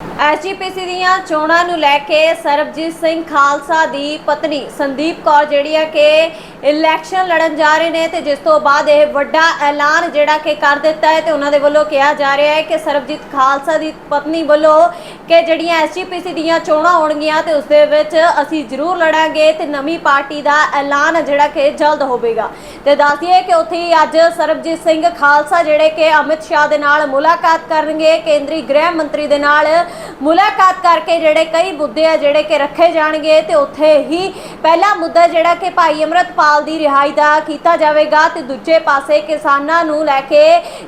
you SGPC ਦੀਆਂ ਚੋਣਾਂ ਨੂੰ ਲੈ ਕੇ ਸਰਬਜੀਤ ਸਿੰਘ ਖਾਲਸਾ ਦੀ ਪਤਨੀ ਸੰਦੀਪ ਕੌਰ ਜਿਹੜੀ ਆ ਕਿ ਇਲੈਕਸ਼ਨ ਲੜਨ ਜਾ ਰਹੇ ਨੇ ਤੇ ਜਿਸ ਤੋਂ ਬਾਅਦ ਇਹ ਵੱਡਾ ਐਲਾਨ ਜਿਹੜਾ ਕਿ ਕਰ ਦਿੱਤਾ ਹੈ ਤੇ ਉਹਨਾਂ ਦੇ ਵੱਲੋਂ ਕਿਹਾ ਜਾ ਰਿਹਾ ਹੈ ਕਿ ਸਰਬਜੀਤ ਖਾਲਸਾ ਦੀ ਪਤਨੀ ਵੱਲੋਂ ਕਿ ਜਿਹੜੀਆਂ ਐਸਜੀਪੀਸੀ ਦੀਆਂ ਚੋਣਾਂ ਹੋਣਗੀਆਂ ਤੇ ਉਸ ਦੇ ਵਿੱਚ ਅਸੀਂ ਜ਼ਰੂਰ ਲੜਾਂਗੇ ਤੇ ਨਵੀਂ ਪਾਰਟੀ ਦਾ ਐਲਾਨ ਜਿਹੜਾ ਕਿ ਜਲਦ ਹੋਵੇਗਾ। ਤੇ ਦੱਸ ਦਈਏ ਕਿ ਉੱਥੇ ਹੀ ਅੱਜ ਸਰਬਜੀਤ ਸਿੰਘ ਖਾਲਸਾ ਜਿਹੜੇ ਕਿ ਅਮਿਤ ਸ਼ਾਹ ਦੇ ਨਾਲ ਮੁਲਾਕਾਤ ਕਰਨਗੇ, ਕੇਂਦਰੀ ਗ੍ਰਹਿ ਮੰਤਰੀ ਦੇ ਨਾਲ ਮੁਲਾਕਾਤ ਕਰਕੇ ਜਿਹੜੇ ਕਈ ਮੁੱਦੇ ਆ ਜਿਹੜੇ ਕਿ ਰੱਖੇ ਜਾਣਗੇ ਤੇ ਉੱਥੇ ਹੀ ਪਹਿਲਾ ਮੁੱਦਾ ਜਿਹੜਾ ਕਿ ਭਾਈ ਅਮਰਤਪਾਲ ਦੀ ਰਿਹਾਈ ਦਾ ਕੀਤਾ ਜਾਵੇਗਾ ਤੇ ਦੂਜੇ ਪਾਸੇ ਕਿਸਾਨਾਂ ਨੂੰ ਲੈ ਕੇ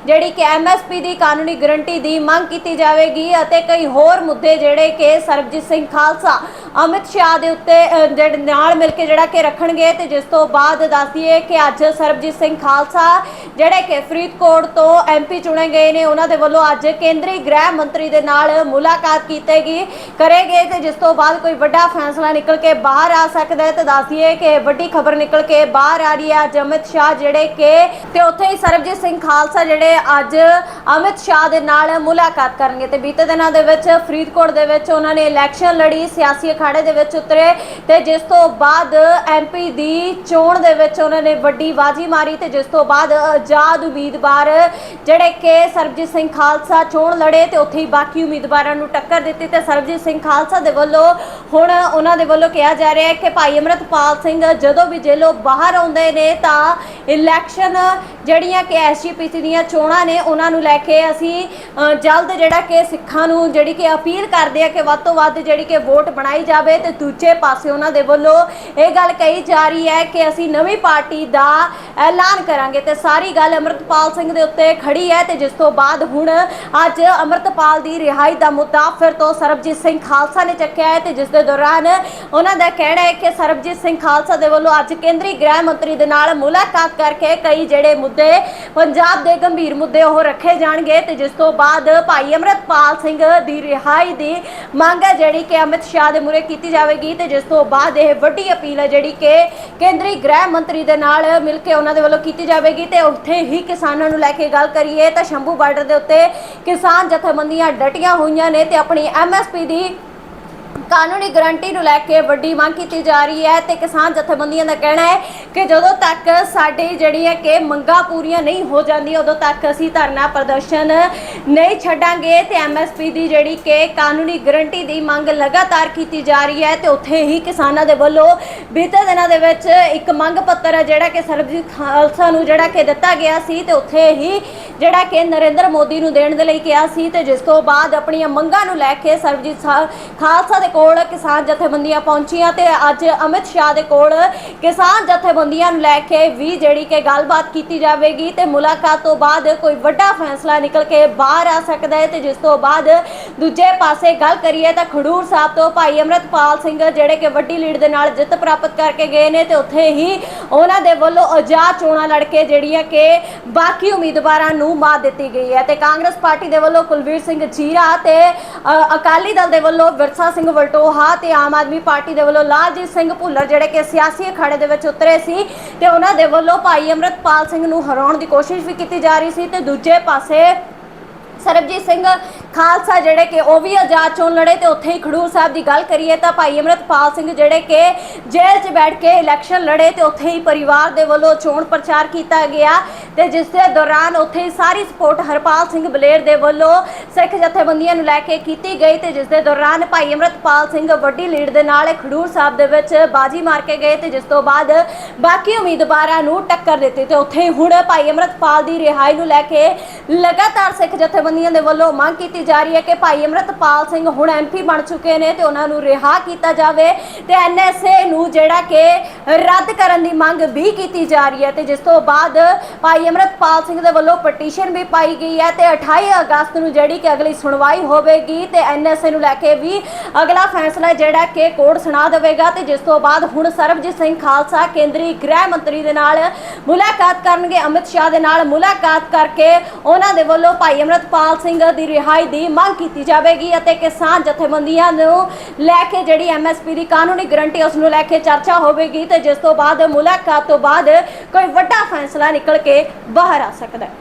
ਜਿਹੜੀ ਕਿ ਐਮਐਸਪੀ ਦੀ ਕਾਨੂੰਨੀ ਗਰੰਟੀ ਦੀ ਮੰਗ ਕੀਤੀ ਜਾਵੇਗੀ ਅਤੇ ਕਈ ਹੋਰ ਮੁੱਦੇ ਜਿਹੜੇ ਕਿ ਸਰਬਜੀਤ ਸਿੰਘ ਖਾਲਸਾ ਅਮਿਤ ਸ਼ਾਹ ਦੇ ਉੱਤੇ ਜਿਹੜੇ ਨਾਲ ਮਿਲ ਕੇ ਜਿਹੜਾ ਕਿ ਰੱਖਣਗੇ ਤੇ ਜਿਸ ਤੋਂ ਬਾਅਦ ਦੱਸਦੀਏ ਕਿ ਅੱਜ ਸਰਬਜੀਤ ਸਿੰਘ ਖਾਲਸਾ, ਜਿਹੜੇ ਕਿ ਫਰੀਦਕੋਟ ਤੋਂ ਐਮਪੀ ਚੁਣੇ ਗਏ ਨੇ, ਉਹਨਾਂ ਦੇ ਵੱਲੋਂ ਅੱਜ ਕੇਂਦਰੀ ਗ੍ਰਹਿ ਮੰਤਰੀ ਦੇ ਨਾਲ ਮੁਲਾਕਾਤ ਕੀਤੇਗੀ, ਕਰੇਗੇ ਤੇ ਜਿਸ ਤੋਂ ਬਾਅਦ ਕੋਈ ਵੱਡਾ ਫੈਸਲਾ ਨਿਕਲ ਕੇ ਬਾਹਰ ਆ ਸਕਦਾ ਹੈ ਤੇ ਦੱਸ ਕਿ ਵੱਡੀ ਖਬਰ ਨਿਕਲ ਕੇ ਬਾਹਰ ਆ ਰਹੀ ਹੈ ਅੱਜ ਅਮਿਤ ਸ਼ਾਹ, ਜਿਹੜੇ ਕਿ ਤੇ ਉੱਥੇ ਹੀ ਸਰਬਜੀਤ ਸਿੰਘ ਖਾਲਸਾ ਜਿਹੜੇ ਅੱਜ ਅਮਿਤ ਸ਼ਾਹ ਦੇ ਨਾਲ ਮੁਲਾਕਾਤ ਕਰਨਗੇ ਤੇ ਬੀਤੇ ਦਿਨਾਂ ਦੇ ਵਿੱਚ ਫਰੀਦਕੋਟ ਦੇ ਵਿੱਚ ਉਹਨਾਂ ਨੇ ਇਲੈਕਸ਼ਨ ਲੜੀ, ਸਿਆਸੀ ਅਖਾੜੇ ਦੇ ਵਿੱਚ ਉਤਰੇ ਤੇ ਜਿਸ ਤੋਂ ਬਾਅਦ ਐਮਪੀ ਦੀ ਚੋਣ ਦੇ ਵਿੱਚ ਉਹਨਾਂ ਨੇ ਵੱਡੀ ਬਾਜੀ ਮਾਰੀ ਤੇ ਜਿਸ ਤੋਂ ਬਾਅਦ ਆਜ਼ਾਦ ਉਮੀਦਵਾਰ ਜਿਹੜੇ ਕਿ ਸਰਬਜੀਤ ਸਿੰਘ ਖਾਲਸਾ ਚੋਣ ਲੜੇ ਤੇ ਉੱਥੇ ਹੀ ਬਾਕੀ ਉਮੀਦਵਾਰਾਂ ਨੂੰ ਟੱਕਰ ਦਿੱਤੀ ਤੇ ਸਰਬਜੀਤ ਸਿੰਘ ਖਾਲਸਾ ਦੇ ਵੱਲੋਂ ਹੁਣ ਉਹਨਾਂ ਦੇ ਵੱਲੋਂ ਕਿਹਾ ਜਾ ਰਿਹਾ ਹੈ ਕਿ ਭਾਈ ਅਮਰਤਪਾਲ ਸਿੰਘ ਜਦੋਂ ਵੀ ਜੇਲੋਂ ਬਾਹਰ ਆਉਂਦੇ ਨੇ ਤਾਂ ਇਲੈਕਸ਼ਨ ਜਿਹੜੀਆਂ ਕਿ ਐਸਜੀਪੀਸੀ ਦੀਆਂ ਚੋਣਾਂ ਨੇ ਉਹਨਾਂ ਨੂੰ ਲੈ ਕੇ ਅਸੀਂ ਜਲਦ ਜਿਹੜਾ ਕਿ ਸਿੱਖਾਂ ਨੂੰ ਜਿਹੜੀ ਕਿ ਅਪੀਲ ਕਰਦੇ ਆ ਕਿ ਵੱਧ ਤੋਂ ਵੱਧ ਜਿਹੜੀ ਕਿ ਵੋਟ ਬਣਾਈ ਜਾਵੇ ਤੇ ਦੂਜੇ ਪਾਸੇ ਉਹਨਾਂ ਦੇ ਵੱਲੋਂ ਇਹ ਗੱਲ ਕਹੀ ਜਾ ਰਹੀ ਹੈ ਕਿ ਅਸੀਂ ਨਵੀਂ ਪਾਰਟੀ ਦਾ ਐਲਾਨ ਕਰਾਂਗੇ ਤੇ ਸਾਰੀ ਗੱਲ ਅਮਰਤਪਾਲ ਸਿੰਘ ਦੇ ਉੱਤੇ ਖੜੀ ਹੈ ਤੇ ਜਿਸ ਤੋਂ ਬਾਅਦ ਹੁਣ ਅੱਜ ਅਮਰਤਪਾਲ ਦੀ ਰਿਹਾਈ ਦਾ ਮੁੱਦਾ ਫਿਰ ਤੋਂ ਸਰਬਜੀਤ ਸਿੰਘ ਖਾਲਸਾ ਨੇ ਚੱਕਿਆ ਹੈ ਤੇ ਜਿਸ ਦੇ ਦੌਰਾਨ ਉਹਨਾਂ ਦਾ ਕਹਿਣਾ ਹੈ ਕਿ ਸਰਬਜੀਤ ਸਿੰਘ ਖਾਲਸਾ ਦੇ ਵੱਲੋਂ ਅੱਜ ਕੇਂਦਰੀ ਗ੍ਰਹਿ ਮੰਤਰੀ ਦੇ ਨਾਲ ਮੁਲਾਕਾਤ ਕਰਕੇ ਕਈ ਜਿਹੜੇ ਮੁੱਦੇ ਪੰਜਾਬ ਦੇ ਗੰਭੀਰ ਮੁੱਦੇ ਉਹ ਰੱਖੇ ਜਾਣਗੇ ਤੇ ਜਿਸ ਤੋਂ ਬਾਅਦ ਭਾਈ ਅਮਰਤਪਾਲ ਸਿੰਘ ਦੀ ਰਿਹਾਈ ਦੀ ਮੰਗ ਹੈ ਜਿਹੜੀ ਕਿ ਅਮਿਤ ਸ਼ਾਹ ਦੇ ਮੂਹਰੇ ਕੀਤੀ ਜਾਵੇਗੀ ਤੇ ਜਿਸ ਤੋਂ ਬਾਅਦ ਇਹ ਵੱਡੀ ਅਪੀਲ ਹੈ ਜਿਹੜੀ ਕਿ ਕੇਂਦਰੀ ਗ੍ਰਹਿ ਮੰਤਰੀ ਦੇ ਨਾਲ ਮਿਲ ਕੇ ਉਹਨਾਂ ਦੇ ਵੱਲੋਂ ਕੀਤੀ ਜਾਵੇਗੀ ਤੇ ਉੱਥੇ ਹੀ ਕਿਸਾਨਾਂ ਨੂੰ ਲੈ ਕੇ ਗੱਲ ਕਰੀਏ ਤਾਂ ਸ਼ੰਭੂ ਬਾਰਡਰ ਦੇ ਉੱਤੇ ਕਿਸਾਨ ਜਥੇਬੰਦੀਆਂ ਡਟੀਆਂ ਹੋਈਆਂ ਨੇ ਤੇ ਆਪਣੀ ਐਮਐਸਪੀ ਦੀ ਕਾਨੂੰਨੀ ਗਾਰੰਟੀ ਨੂੰ ਲੈ ਕੇ ਵੱਡੀ ਮੰਗ ਕੀਤੀ ਜਾ ਰਹੀ ਹੈ ਤੇ ਕਿਸਾਨ ਜਥੇਬੰਦੀਆਂ ਦਾ ਕਹਿਣਾ ਹੈ ਕਿ ਜਦੋਂ ਤੱਕ ਸਾਡੀ ਜਿਹੜੀਆਂ ਕਿ ਮੰਗਾਂ ਪੂਰੀਆਂ ਨਹੀਂ ਹੋ ਜਾਂਦੀਆਂ, ਉਦੋਂ ਤੱਕ ਅਸੀਂ ਧਰਨਾ ਪ੍ਰਦਰਸ਼ਨ ਨਹੀਂ ਛੱਡਾਂਗੇ ਤੇ ਐਮਐਸਪੀ ਦੀ ਜਿਹੜੀ ਕਿ ਕਾਨੂੰਨੀ ਗਾਰੰਟੀ ਦੀ ਮੰਗ ਲਗਾਤਾਰ ਕੀਤੀ ਜਾ ਰਹੀ ਹੈ ਤੇ ਉੱਥੇ ਹੀ ਕਿਸਾਨਾਂ ਦੇ ਵੱਲੋਂ ਬੀਤੇ ਦਿਨਾਂ ਦੇ ਵਿੱਚ ਇੱਕ ਮੰਗ ਪੱਤਰ ਹੈ ਜਿਹੜਾ ਕਿ ਸਰਬਜੀਤ ਖਾਲਸਾ ਨੂੰ ਜਿਹੜਾ ਕਿ ਦਿੱਤਾ ਗਿਆ ਸੀ ਤੇ ਉੱਥੇ ਹੀ ਜਿਹੜਾ ਕਿ ਨਰਿੰਦਰ ਮੋਦੀ ਨੂੰ ਦੇਣ ਦੇ ਲਈ ਕਿਹਾ ਸੀ ਤੇ ਜਿਸ ਤੋਂ ਬਾਅਦ ਆਪਣੀਆਂ ਮੰਗਾਂ ਨੂੰ ਲੈ ਕੇ ਸਰਬਜੀਤ ਸਾ- ਖਾਲਸਾ ਦੇ ਕੋਲ ਕਿਸਾਨ ਜਥੇਬੰਦੀਆਂ ਪਹੁੰਚੀਆਂ ਤੇ ਅੱਜ ਅਮਿਤ ਸ਼ਾਹ ਦੇ ਕੋਲ ਕਿਸਾਨ ਜਥੇਬੰਦੀਆਂ ਨੂੰ ਲੈ ਕੇ ਵੀ ਜਿਹੜੀ ਕਿ ਗੱਲਬਾਤ ਕੀਤੀ ਜਾਵੇਗੀ ਤੇ ਮੁਲਾਕਾਤ ਤੋਂ ਬਾਅਦ ਕੋਈ ਵੱਡਾ ਫੈਸਲਾ ਨਿਕਲ ਕੇ ਬਾਹਰ ਆ ਸਕਦਾ ਹੈ ਤੇ ਜਿਸ ਤੋਂ ਬਾਅਦ ਦੂਜੇ ਪਾਸੇ ਗੱਲ ਕਰੀਏ ਤਾਂ ਖਡੂਰ ਸਾਹਿਬ ਤੋਂ ਭਾਈ ਅਮਰਤਪਾਲ ਸਿੰਘ ਜਿਹੜੇ ਕਿ ਵੱਡੀ ਲੀਡ ਦੇ ਨਾਲ ਜਿੱਤ ਪ੍ਰਾਪਤ ਕਰਕੇ ਗਏ ਨੇ ਤੇ ਉੱਥੇ ਹੀ ਉਹਨਾਂ ਦੇ ਵੱਲੋਂ ਆਜ਼ਾਦ ਚੋਣਾਂ ਲੜ ਕੇ ਜਿਹੜੀਆਂ ਕਿ ਬਾਕੀ ਉਮੀਦਵਾਰਾਂ ਨੂੰ ਮਾਤ ਦਿੱਤੀ ਗਈ ਹੈ ਤੇ ਕਾਂਗਰਸ ਪਾਰਟੀ ਦੇ ਵੱਲੋਂ ਕੁਲਵੀਰ ਸਿੰਘ ਜੀਰਾ ਤੇ ਅਕਾਲੀ ਦਲ ਦੇ ਵੱਲੋਂ ਵਿਰਸਾ ਸਿੰਘ ਵਲਟੋਹਾ ਤੇ ਆਮ ਆਦਮੀ ਪਾਰਟੀ ਦੇ ਵੱਲੋਂ ਲਾਲਜੀਤ ਸਿੰਘ ਭੁੱਲਰ ਜਿਹੜੇ ਕਿ ਸਿਆਸੀ ਅਖਾੜੇ ਦੇ ਵਿੱਚ ਉਤਰੇ ਸੀ ਤੇ ਉਹਨਾਂ ਦੇ ਵੱਲੋਂ ਭਾਈ ਅਮਰਤਪਾਲ ਸਿੰਘ ਨੂੰ ਹਰਾਉਣ ਦੀ ਕੋਸ਼ਿਸ਼ ਵੀ ਕੀਤੀ ਜਾ ਰਹੀ ਸੀ ਤੇ ਦੂਜੇ ਪਾਸੇ ਸਰਬਜੀਤ ਸਿੰਘ ਖਾਲਸਾ ਜਿਹੜੇ ਕਿ ਉਹ ਵੀ ਆਜ਼ਾਦ ਚੋਣ ਲੜੇ ਤੇ ਉੱਥੇ ਹੀ ਖਡੂਰ ਸਾਹਿਬ ਦੀ ਗੱਲ ਕਰੀਏ ਤਾਂ ਭਾਈ ਅਮਰਤਪਾਲ ਸਿੰਘ ਜਿਹੜੇ ਕਿ ਜੇਲ੍ਹ 'ਚ ਬੈਠ ਕੇ ਇਲੈਕਸ਼ਨ ਲੜੇ ਤੇ ਉੱਥੇ ਹੀ ਪਰਿਵਾਰ ਦੇ ਵੱਲੋਂ ਚੋਣ ਪ੍ਰਚਾਰ ਕੀਤਾ ਗਿਆ ਤੇ ਜਿਸ ਦੇ ਦੌਰਾਨ ਉੱਥੇ ਹੀ ਸਾਰੀ ਸਪੋਰਟ ਹਰਪਾਲ ਸਿੰਘ ਬਲੇਰ ਦੇ ਵੱਲੋਂ ਸਿੱਖ ਜਥੇਬੰਦੀਆਂ ਨੂੰ ਲੈ ਕੇ ਕੀਤੀ ਗਈ ਤੇ ਜਿਸ ਦੇ ਦੌਰਾਨ ਭਾਈ ਅਮਰਤਪਾਲ ਸਿੰਘ ਵੱਡੀ ਲੀਡ ਦੇ ਨਾਲ ਖਡੂਰ ਸਾਹਿਬ ਦੇ ਵਿੱਚ ਬਾਜੀ ਮਾਰ ਕੇ ਗਏ ਤੇ ਜਿਸ ਤੋਂ ਬਾਅਦ ਬਾਕੀ ਉਮੀਦਵਾਰਾਂ ਨੂੰ ਟੱਕਰ ਦਿੱਤੀ ਤੇ ਉੱਥੇ ਹੀ ਹੁਣ ਭਾਈ ਅਮਰਤਪਾਲ ਦੀ ਰਿਹਾਈ ਨੂੰ ਲੈ ਕੇ ਲਗਾਤਾਰ ਸਿੱਖ ਜਥੇਬੰਦੀਆਂ ਦੇ ਵੱਲੋਂ ਮੰਗ ਕੀਤੀ ਕੀਤੀ ਜਾ ਰਹੀ ਹੈ ਕਿ ਭਾਈ ਅਮਰਤਪਾਲ ਸਿੰਘ ਹੁਣ ਐਮਪੀ ਬਣ ਚੁੱਕੇ ਨੇ ਤੇ ਉਹਨਾਂ ਨੂੰ ਰਿਹਾ ਕੀਤਾ ਜਾਵੇ ਤੇ ਐਨਐਸਏ ਨੂੰ ਜਿਹੜਾ ਕਿ ਰੱਦ ਕਰਨ ਦੀ ਮੰਗ ਵੀ ਕੀਤੀ ਜਾ ਰਹੀ ਹੈ ਤੇ ਜਿਸ ਤੋਂ ਬਾਅਦ ਭਾਈ ਅਮਰਤਪਾਲ ਸਿੰਘ ਦੇ ਵੱਲੋਂ ਪਟੀਸ਼ਨ ਵੀ ਪਾਈ ਗਈ ਹੈ ਤੇ 28 ਅਗਸਤ ਨੂੰ ਜਿਹੜੀ ਕਿ ਅਗਲੀ ਸੁਣਵਾਈ ਹੋਵੇਗੀ ਤੇ ਐਨਐਸਏ ਨੂੰ ਲੈ ਕੇ ਵੀ ਅਗਲਾ ਫੈਸਲਾ ਜਿਹੜਾ ਕਿ ਕੋਰਟ ਸੁਣਾ ਦੇਵੇਗਾ ਤੇ ਜਿਸ ਤੋਂ ਬਾਅਦ ਹੁਣ ਸਰਬਜੀਤ ਸਿੰਘ ਖਾਲਸਾ ਕੇਂਦਰੀ ਗ੍ਰਹਿ ਮੰਤਰੀ ਦੇ ਨਾਲ ਮੁਲਾਕਾਤ ਕਰਨਗੇ, ਅਮਿਤ ਸ਼ਾਹ ਦੇ ਨਾਲ ਮੁਲਾਕਾਤ ਕਰਕੇ ਉਹਨਾਂ ਦੇ ਵੱਲੋਂ ਭਾਈ ਅਮਰਤਪਾਲ ਸਿੰਘ ਦੀ ਰਿਹਾਈ ਦੀ ਮੰਗ ਕੀਤੀ ਜਾਵੇਗੀ ਅਤੇ ਕਿਸਾਨ ਜਥੇਬੰਦੀਆਂ ਨੂੰ ਲੈ ਕੇ ਜਿਹੜੀ ਐਮਐਸਪੀ ਦੀ ਕਾਨੂੰਨੀ ਗਰੰਟੀ ਉਸ ਨੂੰ ਲੈ ਕੇ ਚਰਚਾ ਹੋਵੇਗੀ ਤੇ ਜਿਸ ਤੋਂ ਬਾਅਦ ਮੁਲਾਕਾਤ ਤੋਂ ਬਾਅਦ ਕੋਈ ਵੱਡਾ ਫੈਸਲਾ ਨਿਕਲ ਕੇ ਬਾਹਰ ਆ ਸਕਦਾ ਹੈ।